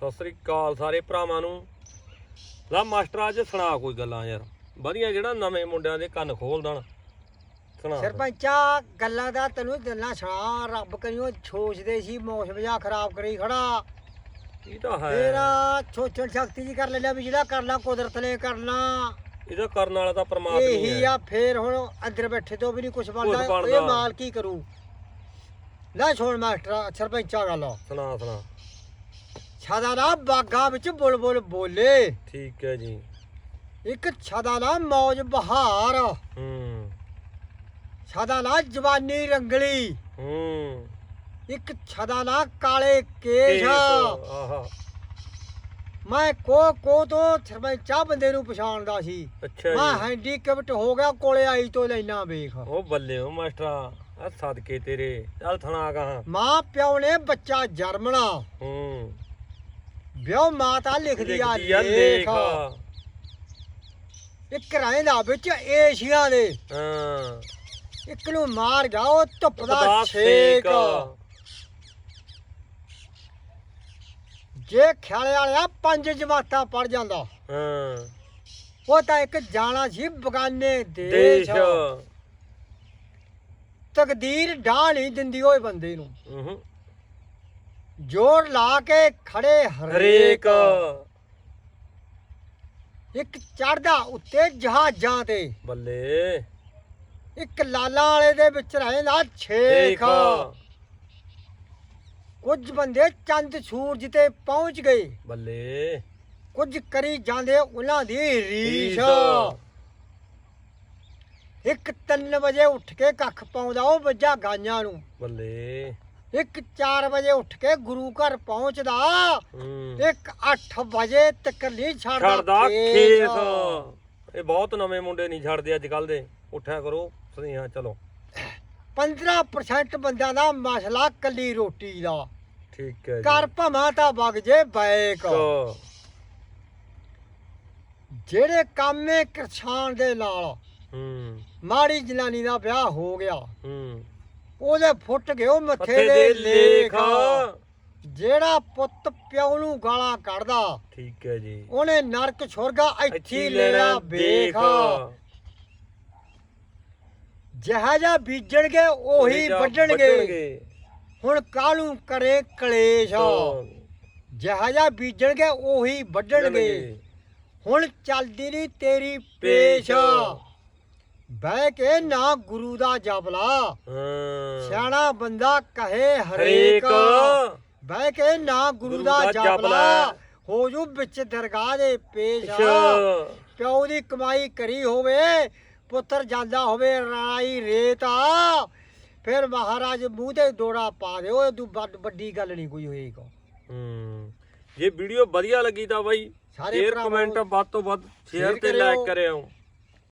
ਸਤਿ ਸ੍ਰੀ ਅਕਾਲ ਸਾਰੇ ਭਰਾਵਾਂ ਨੂੰ। ਲਾ ਮਾਸਟਰ ਅੱਜ ਸੁਣਾ ਕੋਈ ਗੱਲਾਂ ਯਾਰ। ਵਧੀਆ ਜਿਹੜਾ ਨਵੇਂ ਮੁੰਡਿਆਂ ਦੇ ਕੰਨ ਖੋਲ ਦੇਣ। ਸੁਣਾ। ਸਰਪੰਚਾ ਗੱਲਾਂ ਦਾ ਤੈਨੂੰ ਦਿਲਾਂ ਸੁਣਾ। ਰੱਬ ਕਰਿਓ ਛੋਚਦੇ ਸੀ ਮੌਸਮ ਜਿਹਾ ਖਰਾਬ ਕਰੀ ਖੜਾ। ਇਹ ਤਾਂ ਹੈ। ਤੇਰਾ ਛੋਚਣ ਸ਼ਕਤੀ ਜੀ ਕਰ ਲੈਣਾ ਵੀ ਜਿਹੜਾ ਕਰਨਾ ਕੁਦਰਤ ਨੇ ਕਰਨਾ। ਇਹਦਾ ਕਰਨ ਵਾਲਾ ਤਾਂ ਪਰਮਾਤਮਾ ਹੀ ਇਹੀ ਹੈ ਆ ਫੇਰ ਹੁਣ ਅੰਦਰ ਬੈਠੇ ਤੋਂ ਵੀ ਨਹੀਂ ਕੁਝ ਬਣਦਾ। ਇਹ ਮਾਲ ਕੀ ਕਰੂ? ਲੈ ਛੋੜ ਮਾਸਟਰ ਸਰਪੰਚਾ ਗੱਲ। ਸੁਣਾ ਸੁਣਾ। ਛਾਦਾ ਨਾ ਬਾਗਾ ਵਿੱਚ ਬੁਲਬੁਲ ਬੋਲੇ। ਠੀਕ ਹੈ ਜੀ। ਇੱਕ ਛਾਦਾ ਨਾ ਮੌਜ ਬਹਾਰ। ਹੂੰ। ਛਾਦਾ ਨਾ ਜਵਾਨੀ ਰੰਗਲੀ। ਹੂੰ। ਇੱਕ ਛਦਾ ਨਾ ਕਾਲੇ ਕੇਸ਼। ਆਹਾ। ਮੈਂ ਕੋ ਕੋ ਤੋਂ ਸਰਪੰਚਾ ਬੰਦੇ ਨੂੰ ਪਛਾਣਦਾ ਸੀ। ਅੱਛਾ ਮੈਂ ਹੈਂਡੀਕੈਪਟ ਹੋ ਗਿਆ ਕੋਲੇ ਆਈ ਤੋਂ ਲੈਣਾ ਵੇਖ। ਉਹ ਬੱਲੇ ਉਹ ਮਾਸਟਰਾ ਆ ਸਦਕੇ ਤੇਰੇ ਚੱਲ ਥਣਾ ਕਹਾਂ ਮਾਂ ਪਿਓ ਨੇ ਬੱਚਾ ਜਰਮਣਾ। ਹੂੰ। ਵਿਆਹ ਮਾਤਾ ਲਿਖਦੀ ਆ ਲਿਖਦੀ ਆ ਲੇਖ। ਰਹਿੰਦਾ ਵਿੱਚ ਏਸ਼ੀਆ ਦੇ। ਹਾਂ। ਇੱਕ ਨੂੰ ਮਾਰ ਗਿਆ ਉਹ ਧੁੱਪ ਦਾ ਦਾ ਛੇਕ ਜੇ ਖਿਆਲੇ ਵਾਲਿਆ ਪੰਜ ਜਮਾਤਾਂ ਪੜ ਜਾਂਦਾ। ਹਾਂ। ਉਹ ਤਾਂ ਇੱਕ ਜਾਣਾ ਸੀ ਬਗਾਨੇ ਦੇਸ਼। ਦੇਸ਼। ਤਕਦੀਰ ਢਾਹ ਨਹੀਂ ਦਿੰਦੀ ਓਏ ਬੰਦੇ ਨੂੰ। ਹੂੰ। ਜੋਰ ਲਾ ਕੇ ਖੜੇ ਹਰੇਕ। ਇੱਕ ਚੜਦਾ ਉੱਤੇ ਜਹਾਜ਼ਾਂ ਤੇ। ਬੱਲੇ। ਇੱਕ ਲਾਲਾ ਵਾਲੇ ਦੇ ਵਿੱਚ ਰਹਿੰਦਾ ਛੇਖ। ਕੁਝ ਬੰਦੇ ਚੰਦ ਸੂਰਜ ਤੇ ਪਹੁੰਚ ਗਏ। ਬੱਲੇ। ਕੁਝ ਕਰੀ ਜਾਂਦੇ ਉਹਨਾਂ ਦੀ ਰੀਸ। ਇੱਕ 3 ਵਜੇ ਉੱਠ ਕੇ ਕੱਖ ਪਾਉਂਦਾ ਉਹ ਵੱਜਾ ਗਾਈਆਂ ਨੂੰ। ਬੱਲੇ। ਇੱਕ 4 ਵਜੇ ਉੱਠ ਕੇ ਗੁਰੂ ਘਰ ਪਹੁੰਚਦਾ। ਹੂੰ। ਇੱਕ 8 ਵਜੇ ਤੱਕ ਨਹੀਂ ਛੱਡਦਾ ਛੱਡਦਾ ਇਹ ਬਹੁਤ ਨਵੇਂ ਮੁੰਡੇ ਨਹੀਂ ਛੱਡਦੇ ਅੱਜ ਕੱਲ ਦੇ। ਉੱਠਿਆ ਕਰੋ ਸੁਨੇਹਾ ਚਲੋ। 15% ਬੰਦਿਆਂ ਦਾ ਮਸਲਾ ਕੱਲੀ ਰੋਟੀ ਦਾ। ਠੀਕ ਹੈ ਘਰ ਭਮਾ ਤਾਂ ਵਗ ਜੇ ਬੈਕ। ਜਿਹੜੇ ਕਾਮੇ ਕਿਸਾਨ ਦੇ ਨਾਲ ਹੂੰ। ਮਾੜੀ ਜਨਾਨੀ ਦਾ ਵਿਆਹ ਹੋ ਗਿਆ। ਹੂੰ। ਉਹਦੇ ਫੁੱਟ ਗਏ ਉਹ ਮੱਥੇ ਦੇ ਲੇਖ। ਜਿਹੜਾ ਪੁੱਤ ਪਿਓ ਨੂੰ ਗਾਲਾਂ ਕੱਢਦਾ ਠੀਕ ਹੈ ਜੀ। ਉਹਨੇ ਨਰਕ ਛੁਰਗਾ ਇੱਥੇ ਲੈਣਾ ਵੇਖ। ਜਿਹਾ ਜਿਹਾ ਬੀਜਣਗੇ ਉਹੀ ਜਾ ਵੱਢਣਗੇ। ਹੁਣ ਕਾਹਨੂੰ ਕਰੇ ਕਲੇਸ਼? ਜਿਹਾ ਬੀਜਣਗੇ ਉਹੀ ਵੱਢਣਗੇ। ਹੁਣ ਚੱਲਦੀ ਨਹੀਂ ਤੇਰੀ ਪੇਸ਼। ਬਹਿ ਕੇ ਨਾ ਗੁਰੂ ਦਾ ਜਪਲਾ। ਹਾਂ। ਸਿਆਣਾ ਬੰਦਾ ਕਹੇ ਹਰੇਕ। ਹਰੇਕ। ਬਹਿ ਕੇ ਨਾ ਗੁਰੂ ਦਾ ਜਪਲਾ। ਹੋ ਜੂ ਵਿੱਚ ਦਰਗਾਹ ਦੇ ਪੇਸ਼। ਅੱਛਾ। ਪਿਓ ਦੀ ਕਮਾਈ ਕਰੀ ਹੋਵੇ ਪੁੱਤਰ ਜਾਂਦਾ ਹੋਵੇ ਰਾਈ ਰੇਤਾ ਫਿਰ ਮਹਾਰਾਜ ਮੂੰਹ ਤੇ ਦੋੜਾ ਪਾ ਦੇ ਉਹ ਤੂੰ ਵੱਡੀ ਗੱਲ ਨਹੀਂ ਕੋਈ ਹੋਏਗਾ। ਹੂੰ। ਜੇ ਵੀਡੀਓ ਵਧੀਆ ਲੱਗੀ ਤਾਂ ਬਾਈ ਸਾਰੇ ਸ਼ੇਅਰ ਭਰਾਵਾਂ ਕਮੈਂਟ ਵੱਧ ਤੋਂ ਵੱਧ ਸ਼ੇਅਰ share ਤੇ ਲਾਈਕ। ਕਰਿਓ।